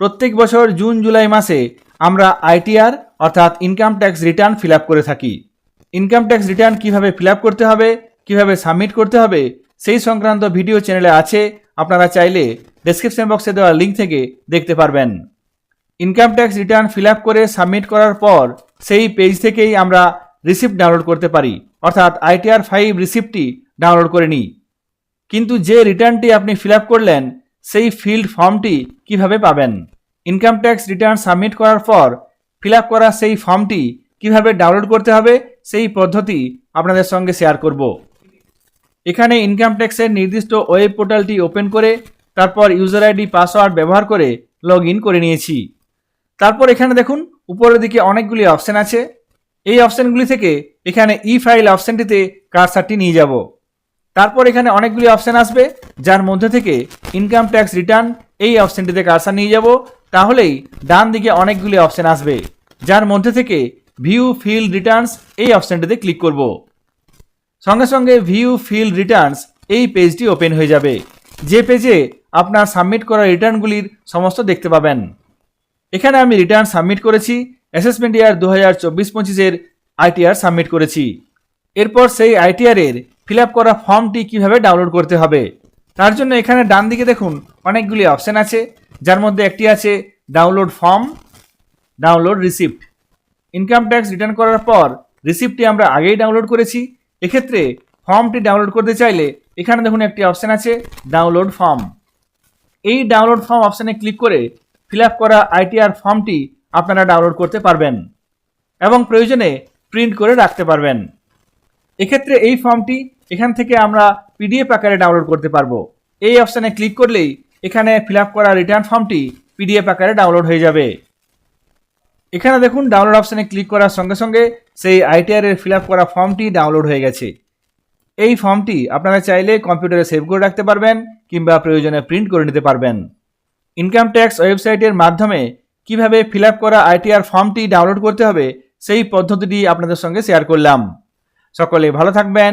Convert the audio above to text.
প্রত্যেক বছর জুন, জুলাই মাসে আমরা আইটিআর, অর্থাৎ ইনকাম ট্যাক্স রিটার্ন ফিল করে থাকি। ইনকাম ট্যাক্স রিটার্ন কীভাবে ফিল করতে হবে, কীভাবে সাবমিট করতে হবে, সেই সংক্রান্ত ভিডিও চ্যানেলে আছে। আপনারা চাইলে ডেসক্রিপশন বক্সে দেওয়া লিঙ্ক থেকে দেখতে পারবেন। ইনকাম ট্যাক্স রিটার্ন ফিল করে সাবমিট করার পর সেই পেজ থেকেই আমরা রিসিপ্ট ডাউনলোড করতে পারি। অর্থাৎ আইটিআর ফাইভ রিসিপ্টটি ডাউনলোড করে নিই। কিন্তু যে রিটার্নটি আপনি ফিল করলেন সেই ফিল্ড ফর্মটি কীভাবে পাবেন? ইনকাম ট্যাক্স রিটার্ন সাবমিট করার পর ফিল আপ করা সেই ফর্মটি কীভাবে ডাউনলোড করতে হবে, সেই পদ্ধতি আপনাদের সঙ্গে শেয়ার করব। এখানে ইনকাম ট্যাক্সের নির্দিষ্ট ওয়েব পোর্টালটি ওপেন করে, তারপর ইউজার আইডি পাসওয়ার্ড ব্যবহার করে লগ করে নিয়েছি। তারপর এখানে দেখুন, উপরের দিকে অনেকগুলি অপশান আছে। এই অপশনগুলি থেকে এখানে ই ফাইল অপশনটিতে কারসারটি নিয়ে যাব। তারপর এখানে অনেকগুলি অপশান আসবে, যার মধ্যে থেকে ইনকাম ট্যাক্স রিটার্ন এই অপশনটিতে কারসার নিয়ে যাব। তাহলেই ডান দিকে অনেকগুলি অপশান আসবে, যার মধ্যে থেকে ভিউ ফিল রিটার্নস এই অপশানটিতে ক্লিক করব। সঙ্গে সঙ্গে ভিউ ফিল রিটার্নস এই পেজটি ওপেন হয়ে যাবে, যে পেজে আপনার সাবমিট করা রিটার্নগুলির সমস্ত দেখতে পাবেন। এখানে আমি রিটার্ন সাবমিট করেছি অ্যাসেসমেন্ট ইয়ার দু হাজার চব্বিশ পঁচিশের আইটিআর সাবমিট করেছি। এরপর সেই আইটিআর এর ফিল আপ করা ফর্মটি কীভাবে ডাউনলোড করতে হবে? তার জন্য এখানে ডান দিকে দেখুন, অনেকগুলি অপশান আছে, যার মধ্যে একটি আছে download form, download receipt. Income tax return করার পর রিসিপ্টটি আমরা আগেই ডাউনলোড করেছি। এক্ষেত্রে ফর্মটি ডাউনলোড করতে চাইলে এখানে দেখুন একটি অপশন আছে ডাউনলোড ফর্ম। এই ডাউনলোড ফর্ম অপশানে ক্লিক করে ফিল আপ করা আইটিআর ফর্মটি আপনারা ডাউনলোড করতে পারবেন এবং প্রয়োজনে প্রিন্ট করে রাখতে পারবেন। এক্ষেত্রে এই ফর্মটি এখান থেকে আমরা পিডিএফ আকারে ডাউনলোড করতে পারব। এই অপশানে ক্লিক করলেই এখানে ফিল করা রিটার্ন ফর্মটি পিডিএফ আকারে ডাউনলোড হয়ে যাবে। এখানে দেখুন ডাউনলোড অপশানে ক্লিক করার সঙ্গে সঙ্গে সেই আইটিআর এর ফিল করা ফর্মটি ডাউনলোড হয়ে গেছে। এই ফর্মটি আপনারা চাইলে কম্পিউটারে সেভ করে রাখতে পারবেন কিংবা প্রয়োজনে প্রিন্ট করে নিতে পারবেন। ইনকাম ট্যাক্স ওয়েবসাইটের মাধ্যমে কীভাবে ফিল করা আইটিআর ফর্মটি ডাউনলোড করতে হবে, সেই পদ্ধতিটি আপনাদের সঙ্গে শেয়ার করলাম। সকলে ভালো থাকবেন।